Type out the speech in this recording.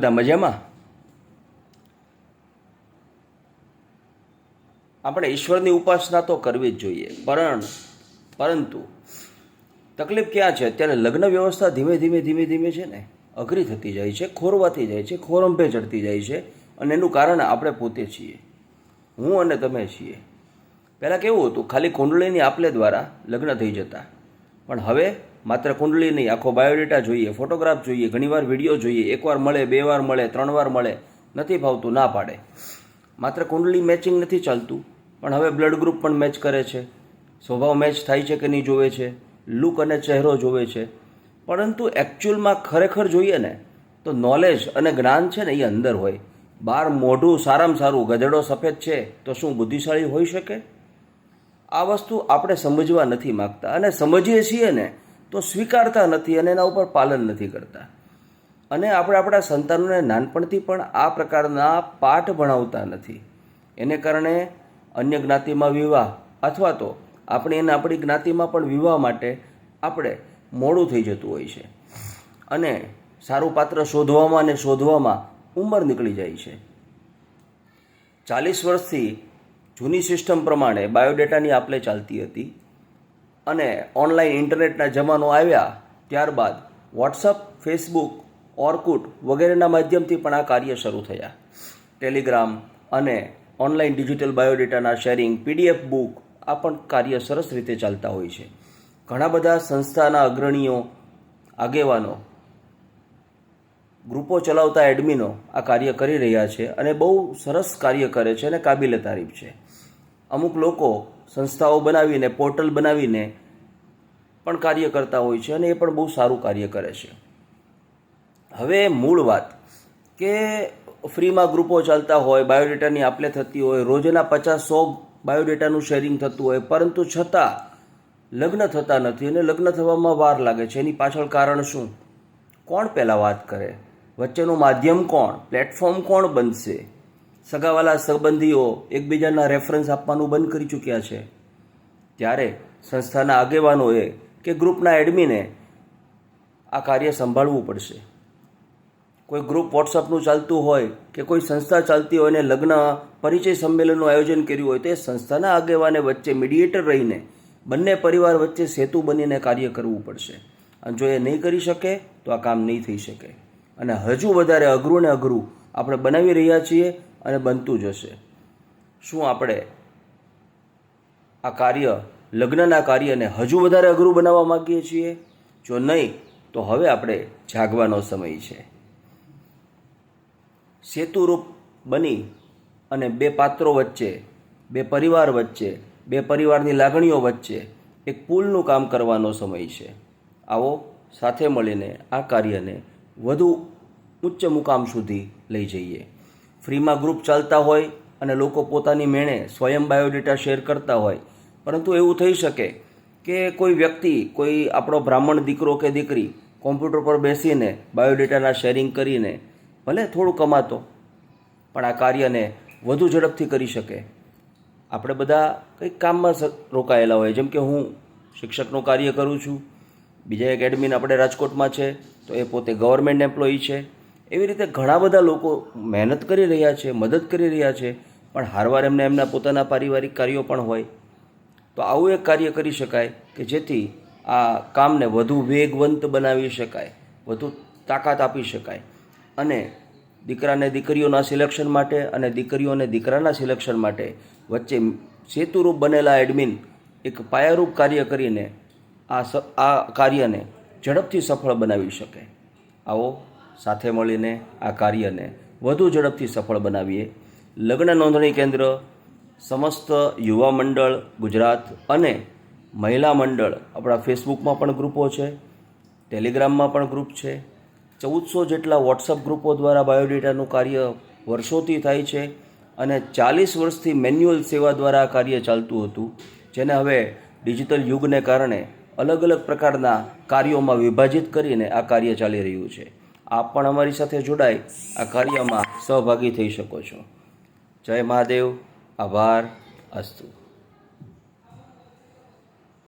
બધા મજામાં? આપણે ઈશ્વરની ઉપાસના તો કરવી જ જોઈએ, પણ પરંતુ તકલીફ ક્યાં છે? અત્યારે લગ્ન વ્યવસ્થા ધીમે ધીમે ધીમે ધીમે છે ને, અઘરી થતી જાય છે, ખોરવાતી જાય છે, ખોરંભે ચડતી જાય છે, અને એનું કારણ આપણે પોતે છીએ. હું અને તમે છીએ. પહેલાં કેવું હતું, ખાલી કુંડળીની આપલે દ્વારા લગ્ન થઈ જતા. પણ હવે માત્ર કુંડલી નહીં, આખો બાયોડેટા જોઈએ ફોટોગ્રાફ જોઈએ, ઘણીવાર વીડિયો જોઈએ, એકવાર મળે, બે વાર મળે, ત્રણ વાર મળે, નથી ભાવતું ના પાડે. માત્ર કુંડલી મેચિંગ નથી ચાલતું, પણ હવે બ્લડ ગ્રુપ પણ મેચ કરે છે. સ્વભાવ મેચ થાય છે કે નહીં જોવે છે લુક અને ચહેરો જોવે છે. પરંતુ એકચ્યુઅલમાં ખરેખર જોઈએ ને, તો નોલેજ અને જ્ઞાન છે ને એ અંદર હોય. બહાર મોઢું સારામાં સારું, ગધેડો સફેદ છે, તો શું બુદ્ધિશાળી હોઈ શકે? આ વસ્તુ આપણે સમજવા નથી માગતા. અને સમજીએ છીએ ને તો સ્વીકારતા નથી અને એના ઉપર પાલન નથી કરતા. અને આપણે આપણા સંતાનોને નાનપણથી પણ આ પ્રકારના પાઠ ભણાવતા નથી. એને કારણે અન્ય જ્ઞાતિમાં વિવાહ અથવા તો આપણે એને આપણી જ્ઞાતિમાં પણ વિવાહ માટે આપણે મોડું થઈ જતું હોય છે. અને સારું પાત્ર શોધવામાં અને શોધવામાં ઉંમર નીકળી જાય છે. ચાલીસ વર્ષથી જૂની સિસ્ટમ પ્રમાણે બાયોડેટાની આપલે ચાલતી હતી. અને ઓનલાઈન ઇન્ટરનેટના જમાનો આવ્યા ત્યારબાદ વોટ્સઅપ, ફેસબુક, ઓર્કુટ વગેરેના માધ્યમથી પણ આ કાર્ય શરૂ થયા. ટેલિગ્રામ અને ઓનલાઈન ડિજિટલ બાયોડેટાના શેરિંગ, પીડીએફ બુક આ પણ કાર્ય સરસ રીતે ચાલતા હોય છે. ઘણા બધા સંસ્થાના અગ્રણીઓ, આગેવાનો, ગ્રુપો ચલાવતા એડમિનો આ કાર્ય કરી રહ્યા છે અને બહુ સરસ કાર્ય કરે છે અને કાબિલે તારીફ છે. અમુક લોકો સંસ્થાઓ બનાવીને, પોર્ટલ બનાવીને પણ કાર્ય કરતા હોય છે અને એ પણ બહુ સારું કાર્ય કરે છે. હવે મૂળ વાત કે ફ્રીમાં ગ્રુપો ચાલતા હોય, બાયોડેટાની આપલે થતી હોય, રોજના પચાસ સો બાયોડેટાનું શેરિંગ થતું હોય, પરંતુ છતાં લગ્ન થતા નથી અને લગ્ન થવામાં વાર લાગે છે. એની પાછળ કારણ શું? કોણ પહેલાં વાત કરે? વચ્ચેનું માધ્યમ કોણ? પ્લેટફોર્મ કોણ બનશે? સગાવાલા સંબંધીઓ એકબીજાના રેફરન્સ આપવાનું બંધ કરી ચૂક્યા છે. ત્યારે સંસ્થાના આગેવાનોએ કે ગ્રુપના એડમિને આ કાર્ય સંભાળવું પડશે. કોઈ ગ્રુપ વોટ્સઅપનું ચાલતું હોય કે કોઈ સંસ્થા ચાલતી હોય અને લગ્ન, પરિચય સંમેલનનું આયોજન કર્યું હોય તો એ સંસ્થાના આગેવાને વચ્ચે મીડિયેટર રહીને બંને પરિવાર વચ્ચે સેતુ બનીને કાર્ય કરવું પડશે. અને જો એ નહીં કરી શકે, તો આ કામ નહીં થઈ શકે. અને હજુ વધારે અઘરું ને અઘરું આપણે બનાવી રહ્યા છીએ અને બનતું જશે શું આપણે આ કાર્ય, લગ્નના કાર્યને હજુ વધારે અઘરું બનાવવા માગીએ છીએ? જો નહીં, તો હવે આપણે જાગવાનો સમય છે. સેતુરૂપ બની અને બે પાત્રો વચ્ચે, બે પરિવાર વચ્ચે, બે પરિવારની લાગણીઓ વચ્ચે એક પુલનું કામ કરવાનો સમય છે. આવો સાથે મળીને આ કાર્યને વધુ ઉચ્ચ મુકામ સુધી લઈ જઈએ. ફ્રીમાં ગ્રુપ ચાલતા હોય અને લોકો પોતાની મેણે સ્વયં બાયોડેટા શેર કરતા હોય. પરંતુ એવું થઈ શકે કે કોઈ વ્યક્તિ, કોઈ આપણો બ્રાહ્મણ દીકરો કે દીકરી કોમ્પ્યુટર પર બેસીને બાયોડેટાના શેરિંગ કરીને ભલે થોડું કમાતો, પણ આ કાર્યને વધુ ઝડપથી કરી શકે. આપણે બધા કંઈક કામમાં રોકાયેલા હોય. જેમ કે હું શિક્ષકનું કાર્ય કરું છું. બીજા એક એડમિન આપણે રાજકોટમાં છે, તો એ પોતે ગવર્મેન્ટ એમ્પ્લોયી છે. એવી રીતે ઘણા બધા લોકો મહેનત કરી રહ્યા છે, મદદ કરી રહ્યા છે, પણ હારવાર એમને એમના પોતાના પારિવારિક કાર્યો પણ હોય. તો આવું એક કાર્ય કરી શકાય કે જેથી આ કામને વધુ વેગવંત બનાવી શકાય, વધુ તાકાત આપી શકાય. અને દીકરાને દીકરીઓના સિલેક્શન માટે અને દીકરીઓને દીકરાના સિલેક્શન માટે વચ્ચે સેતુરૂપ બનેલા એડમિન એક પાયારૂપ કાર્ય કરીને આ આ કાર્યને ઝડપથી સફળ બનાવી શકે. આવો સાથે મળીને આ કાર્યને વધુ ઝડપથી સફળ બનાવીએ. લગ્ન નોંધણી કેન્દ્ર, સમસ્ત યુવા મંડળ, ગુજરાત અને મહિલા મંડળ આપણા ફેસબુકમાં પણ ગ્રુપો છે, ટેલિગ્રામમાં પણ ગ્રુપ છે. ચૌદસો જેટલા વોટ્સઅપ ગ્રુપો દ્વારા બાયોડેટાનું કાર્ય વર્ષોથી થાય છે અને ચાલીસ વર્ષથી મેન્યુઅલ સેવા દ્વારા આ કાર્ય ચાલતું હતું, જેને હવે ડિજિટલ યુગને કારણે અલગ અલગ પ્રકારના કાર્યોમાં વિભાજિત કરીને આ કાર્ય ચાલી રહ્યું છે. આપ પણ અમારી સાથે જોડાઈ આ કાર્યમાં સહભાગી થઈ શકો છો. જય મહાદેવ. આભાર. અસ્તુ.